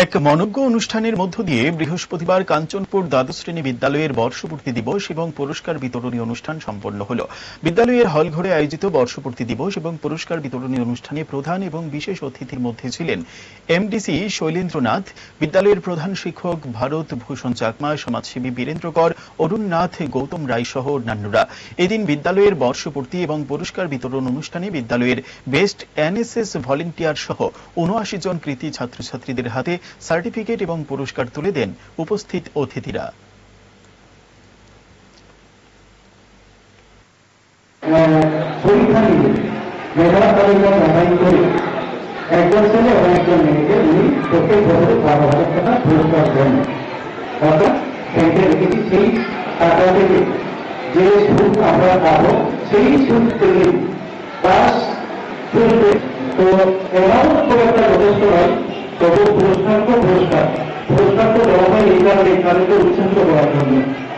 এক মনজ্ঞ অনুষ্ঠানের মধ্য দিয়ে বৃহস্পতিবার কাঞ্চনপুর দ্বাদশ শ্রেণি বিদ্যালয়ের বর্ষপূর্তি দিবস এবং পুরস্কার বিতরণী অনুষ্ঠান সম্পন্ন হল। বিদ্যালয়ের হলঘরে আয়োজিত বর্ষপূর্তি দিবস এবং পুরস্কার বিতরণী অনুষ্ঠানে প্রধান এবং বিশেষ অতিথির মধ্যে ছিলেন এমডিসি শৈলেন্দ্রনাথ, বিদ্যালয়ের প্রধান শিক্ষক ভারত ভূষণ চাকমা, সমাজসেবী বীরেন্দ্র কর অরুণ নাথ গৌতম রায় সহ অন্যান্যরা। এদিন বিদ্যালয়ের বর্ষপূর্তি এবং পুরস্কার বিতরণ অনুষ্ঠানে বিদ্যালয়ের বেস্ট এনএসএস ভলেন্টিয়ার সহ উনআশি জন কৃতি ছাত্রছাত্রীদের হাতে সার্টিফিকেট এবং পুরস্কার তুলে দেন উপস্থিত অতিথিরা একজন ছেলে একজন মেয়েকে উনি প্রত্যেক বারো হাজার টাকা পুরস্কার দেন অর্থাৎ ব্যাংকে রেখেছি সেই টাকা থেকে যে সুদ আমরা পাবো সেই সুদ থেকে তো অ্যামাউন্ট তবু পুরস্কার তো পুরস্কার পুরস্কার তো দেওয়া হয় এই কারণে তাদেরকে উৎসাহিত করার জন্য